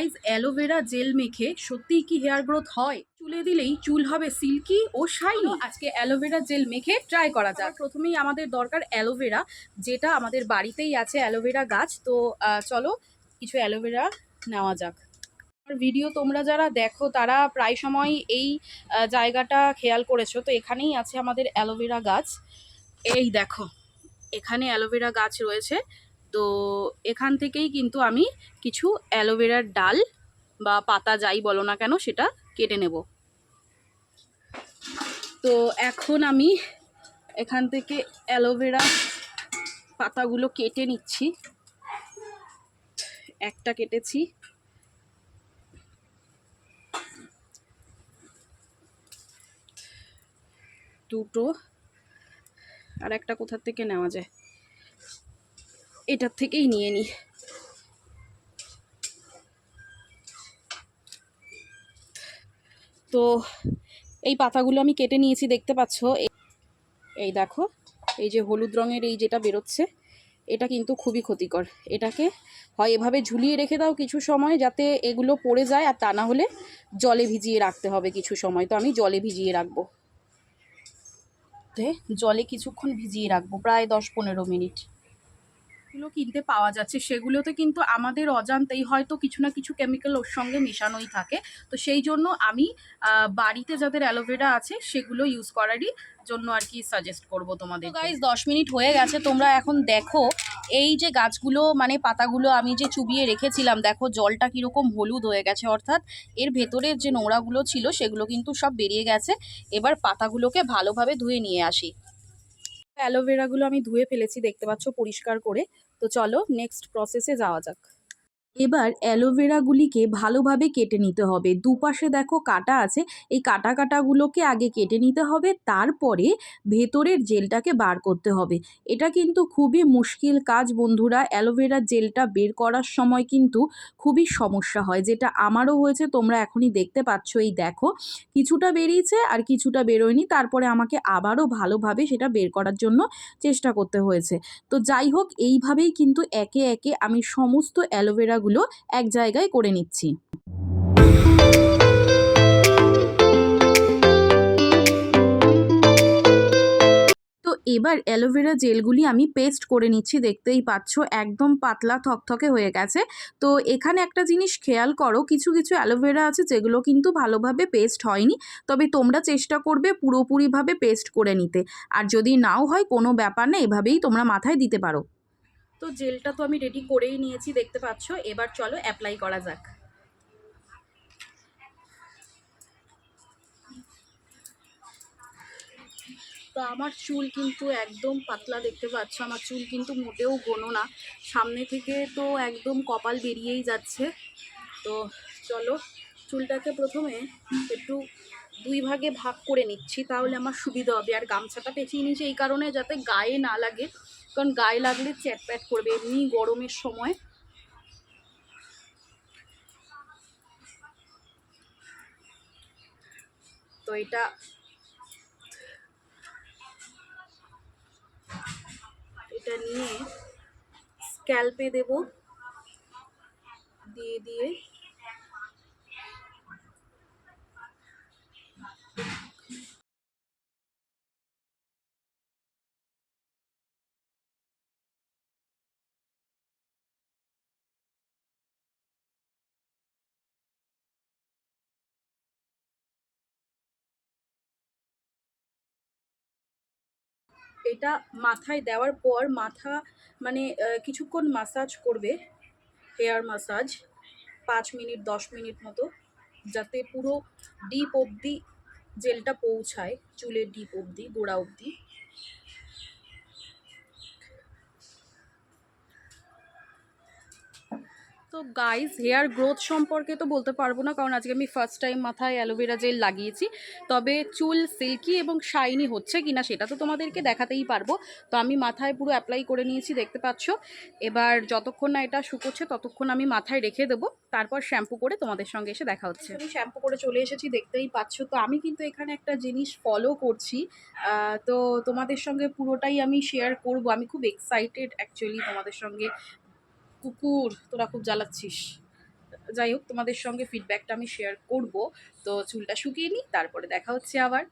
Guys aloe vera gel মেখে সত্যিই কি হেয়ার গ্রোথ হয়? চুলে দিলেই চুল হবে সিল্কি ও শাইনি আজকে অ্যালোভেরা জেল মেখে ট্রাই করা যাক। প্রথমেই আমাদের দরকার অ্যালোভেরা যেটা আমাদের বাড়িতেই আছে অ্যালোভেরা গাছ। তো চলো কিছু অ্যালোভেরা নেওয়া যাক। ভিডিও তোমরা যারা দেখো তারা প্রায় সময় এই জায়গাটা খেয়াল করেছ। তো এখানেই আছে আমাদের অ্যালোভেরা গাছ। এই দেখো এখানে অ্যালোভেরা গাছ রয়েছে। তো এখান থেকেই কিন্তু আমি কিছু অ্যালোভেরার ডাল বা পাতা যাই বলো না কেন সেটা কেটে নেব। তো এখন আমি এখান থেকে অ্যালোভেরা পাতাগুলো কেটে নিচ্ছি। একটা কেটেছি। দুটো। আর একটা কোথার থেকে নেওয়া যায়? এটার থেকেই নিয়ে নিই তো এই পাতাগুলো আমি কেটে নিয়েছি, দেখতে পাচ্ছ? এই- দেখো, এই যে হলুদ রঙের এই যেটা বেরোচ্ছে, এটা কিন্তু খুবই ক্ষতিকর। এটাকে হয় এভাবে ঝুলিয়ে রেখে দাও কিছু সময় যাতে এগুলো পড়ে যায়, আর তা না হলে জলে ভিজিয়ে রাখতে হবে কিছু সময়। তো আমি জলে ভিজিয়ে রাখব। জলে কিছুক্ষণ ভিজিয়ে রাখব, প্রায় দশ পনেরো মিনিট। এগুলো কিনতে পাওয়া যাচ্ছে, সেগুলোতে কিন্তু আমাদের অজান্তেই হয়তো কিছু না কিছু কেমিক্যাল ওর সঙ্গে মেশানোই থাকে। তো সেই জন্য আমি বাড়িতে যাদের অ্যালোভেরা আছে, সেগুলো ইউজ করারই জন্য আর কি সাজেস্ট করব তোমাদের গাইজ দশ মিনিট হয়ে গেছে, তোমরা এখন দেখো, এই যে গাছগুলো মানে পাতাগুলো আমি যে চুবিয়ে রেখেছিলাম, দেখো জলটা কীরকম হলুদ হয়ে গেছে, অর্থাৎ এর ভেতরের যে নোংরাগুলো ছিল, সেগুলো কিন্তু সব বেরিয়ে গেছে। এবার পাতাগুলোকে ভালোভাবে ধুয়ে নিয়ে আসি। অ্যালোভেরাগুলো আমি ধুয়ে ফেলেছি দেখতে পাচ্ছ পরিষ্কার করে। তো চলো নেক্সট প্রসেসে যাওয়া যাক। এবার অ্যালোভেরাগুলিকে ভালোভাবে কেটে নিতে হবে। দুপাশে দেখো কাটা আছে, এই কাটা কাটাগুলোকে আগে কেটে নিতে হবে, তারপরে ভেতরের জেলটাকে বার করতে হবে। এটা কিন্তু খুবই মুশকিল কাজ বন্ধুরা, অ্যালোভেরা জেলটা বের করার সময় কিন্তু খুবই সমস্যা হয়, যেটা আমারও হয়েছে, তোমরা এখনই দেখতে পাচ্ছ, এই দেখো। কিছুটা বেরিয়েছে আর কিছুটা বেরোয়নি, তারপরে আমাকে আবারও ভালোভাবে সেটা বের করার জন্য চেষ্টা করতে হয়েছে। তো যাই হোক, এইভাবেই কিন্তু একে একে আমি সমস্ত অ্যালোভেরাগুলো এক জায়গায় করে নিচ্ছি। এবার অ্যালোভেরা জেলগুলি আমি পেস্ট করে নিচ্ছি, দেখতেই পাচ্ছ, একদম পাতলা থকথকে হয়ে গেছে। তো এখানে একটা জিনিস খেয়াল করো, কিছু কিছু অ্যালোভেরা আছে যেগুলো কিন্তু ভালোভাবে পেস্ট হয়নি, তবে তোমরা চেষ্টা করবে পুরোপুরিভাবে পেস্ট করে নিতে। আর যদি নাও হয়, কোনো ব্যাপার না, এভাবেই তোমরা মাথায় দিতে পারো। তো জেলটা তো আমি রেডি করেই নিয়েছি, দেখতে পাচ্ছ? এবার চলো অ্যাপ্লাই করা যাক। তো আমার চুল কিন্তু একদম পাতলা দেখতে পাচ্ছ, আমার চুল কিন্তু মোটেও গোনো না। সামনে থেকে তো একদম কপাল বেরিয়েই যাচ্ছে। তো চলো, চুলটাকে প্রথমে একটু দুই ভাগে ভাগ করে নিচ্ছি, তাহলে আমার সুবিধা হবে। আর গামছাটা পেঁচিয়ে নিয়েছি এই কারণে যাতে গায়ে না লাগে। কারণ গায়ে লাগলে চ্যাটপ্যাট করবে এমনি গরমের সময়। তো এটা এটা নিয়ে স্ক্যাল্পে দেব। দিয়ে দিয়ে এটা মাথায় দেওয়ার পর মাথা মানে কিছুক্ষণ মাসাজ করবে হেয়ার মাসাজ পাঁচ মিনিট, দশ মিনিট মতো, যাতে পুরো ডিপ অবধি জেলটা পৌঁছায়, চুলের ডিপ অবধি, গোড়া অবধি। তো গাইস হেয়ার গ্রোথ সম্পর্কে তো বলতে পারব না, কারণ আজকে আমি ফার্স্ট টাইম মাথায় অ্যালোভেরা জেল লাগিয়েছি। তবে চুল সিল্কি এবং শাইনি হচ্ছে কিনা সেটা তো তোমাদেরকে দেখাতেই পারব। তো আমি মাথায় পুরো অ্যাপ্লাই করে নিয়েছি, দেখতে পাচ্ছ? এবার যতক্ষণ না এটা শুকোচ্ছে ততক্ষণ আমি মাথায় রেখে দেবো। তারপর শ্যাম্পু করে তোমাদের সঙ্গে এসে দেখা হচ্ছে। আমি শ্যাম্পু করে চলে এসেছি, দেখতেই পাচ্ছ? তো আমি কিন্তু এখানে একটা জিনিস ফলো করছি। তো তোমাদের সঙ্গে পুরোটাই আমি শেয়ার করব। আমি খুব এক্সাইটেড অ্যাকচুয়ালি তোমাদের সঙ্গে কুকুর, তোরা খুব জ্বালাচ্ছিস। যাই হোক, তোমাদের সঙ্গে ফিডব্যাকটা আমি শেয়ার করব। তো চুলটা শুকিয়ে নিই তারপরে দেখা হচ্ছে আবার।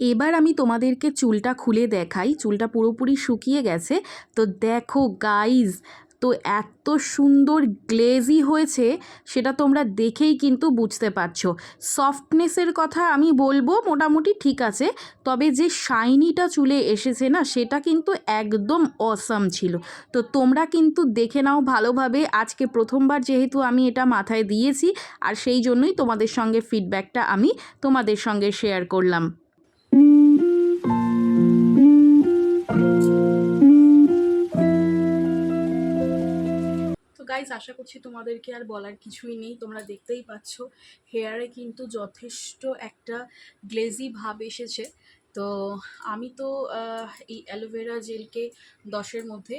এবার আমি তোমাদেরকে চুলটা খুলে দেখাই। চুলটা পুরোপুরি শুকিয়ে গেছে। তো দেখো গাইজ তো এত সুন্দর গ্লেজি হয়েছে, সেটা তোমরা দেখেই কিন্তু বুঝতে পারছ। সফটনেসের কথা আমি বলব, মোটামুটি ঠিক আছে, তবে যে শাইনিটা চুলে এসেছে না, সেটা কিন্তু একদম অসাম ছিল। তো তোমরা কিন্তু দেখে নাও ভালোভাবে, আজকে প্রথমবার যেহেতু আমি এটা মাথায় দিয়েছি, আর সেই জন্যই তোমাদের সঙ্গে ফিডব্যাকটা আমি তোমাদের সঙ্গে শেয়ার করলাম। গাইজ আশা করছি তোমাদেরকে আর বলার কিছুই নেই। তোমরা দেখতেই পাচ্ছ হেয়ারে কিন্তু যথেষ্ট একটা গ্লেজি ভাব এসেছে। তো আমি তো এই অ্যালোভেরা জেলকে দশের মধ্যে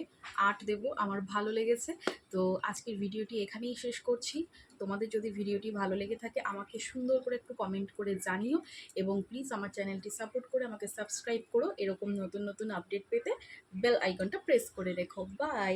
আট দেব। আমার ভালো লেগেছে। তো আজকের ভিডিওটি এখানেই শেষ করছি। তোমাদের যদি ভিডিওটি ভালো লেগে থাকে, আমাকে সুন্দর করে একটু কমেন্ট করে জানিও এবং প্লিজ আমার চ্যানেলটি সাপোর্ট করে আমাকে সাবস্ক্রাইব করো। এরকম নতুন নতুন আপডেট পেতে বেল আইকনটা প্রেস করে রেখো। বাই